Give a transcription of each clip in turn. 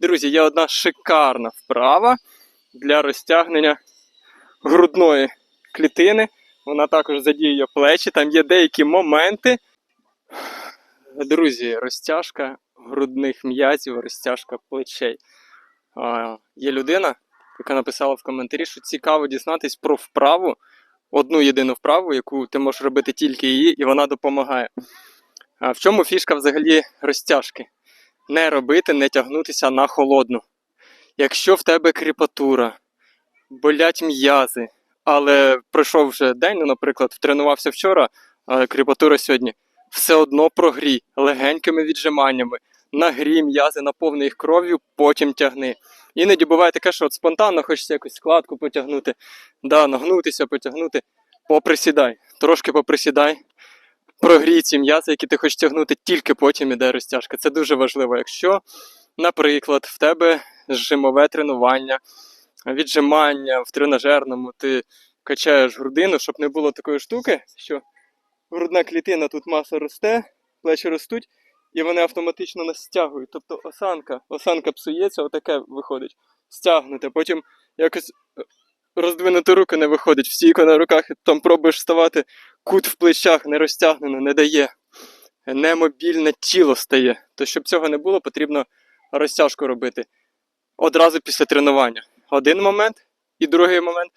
Друзі, є одна шикарна вправа для розтягнення грудної клітини. Вона також задіює плечі. Там є деякі моменти. Друзі, розтяжка грудних м'язів, розтяжка плечей. А, є людина, яка написала в коментарі, що цікаво дізнатись про вправу, одну єдину вправу, яку ти можеш робити тільки її, і вона допомагає. А в чому фішка взагалі розтяжки? Не робити, не тягнутися на холодну. Якщо в тебе кріпатура, болять м'язи, але пройшов вже день, ну, наприклад, тренувався вчора, а кріпатура сьогодні, все одно прогрій легенькими віджиманнями, нагрій м'язи, наповни їх кров'ю, потім тягни. Іноді буває таке, що от спонтанно хочеться якусь складку потягнути, да, нагнутися, потягнути. Поприсідай, трошки поприсідай, прогрій ці м'язи, які ти хочеш тягнути, тільки потім іде розтяжка. Це дуже важливо. Якщо, наприклад, в тебе жимове тренування, віджимання в тренажерному, ти качаєш грудину, щоб не було такої штуки, що грудна клітина тут маса росте, плечі ростуть, і вони автоматично нас стягують. Тобто осанка, осанка псується, отаке виходить. Стягнуте. Потім якось е, роздвинути руки не виходить. Стійко на руках, і там пробуєш вставати, кут в плечах не розтягнено, не дає. Немобільне тіло стає. То щоб цього не було, потрібно розтяжку робити одразу після тренування. Один момент і другий момент.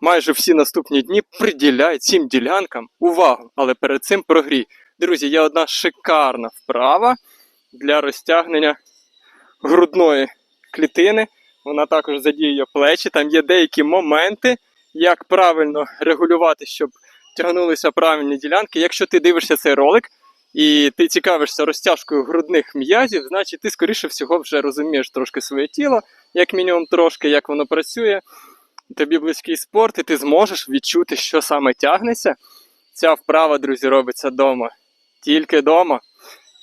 Майже всі наступні дні приділяй цим ділянкам увагу, але перед цим прогрій. Друзі, є одна шикарна вправа для розтягнення грудної клітини. Вона також задіює плечі. Там є деякі моменти, як правильно регулювати, щоб тягнулися правильні ділянки. Якщо ти дивишся цей ролик і ти цікавишся розтяжкою грудних м'язів, значить ти, скоріше всього, вже розумієш трошки своє тіло, як мінімум трошки, як воно працює. Тобі близький спорт, і ти зможеш відчути, що саме тягнеться. Ця вправа, друзі, робиться вдома. Тільки вдома.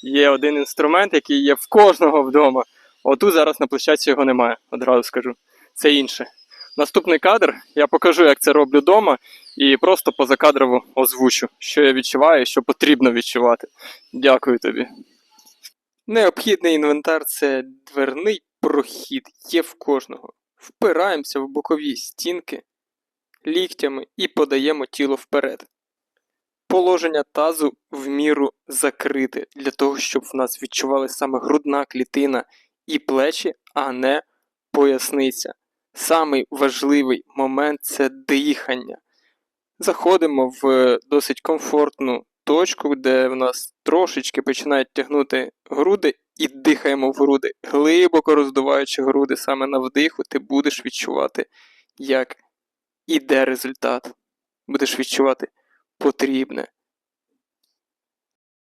Є один інструмент, який є в кожного вдома. Отут зараз на площадці його немає, одразу скажу. Це інше. Наступний кадр я покажу, як це роблю вдома, і просто позакадрово озвучу, що я відчуваю що потрібно відчувати. Дякую тобі. Необхідний інвентар це дверний прохід, є в кожного. Впираємося в бокові стінки ліктями і подаємо тіло вперед. Положення тазу в міру закрите для того, щоб в нас відчували саме грудна клітина і плечі, а не поясниця. Самий важливий момент це дихання. Заходимо в досить комфортну точку, де в нас трошечки починають тягнути груди, і дихаємо в груди, глибоко роздуваючи груди саме на вдиху, ти будеш відчувати, як іде результат. Будеш відчувати потрібне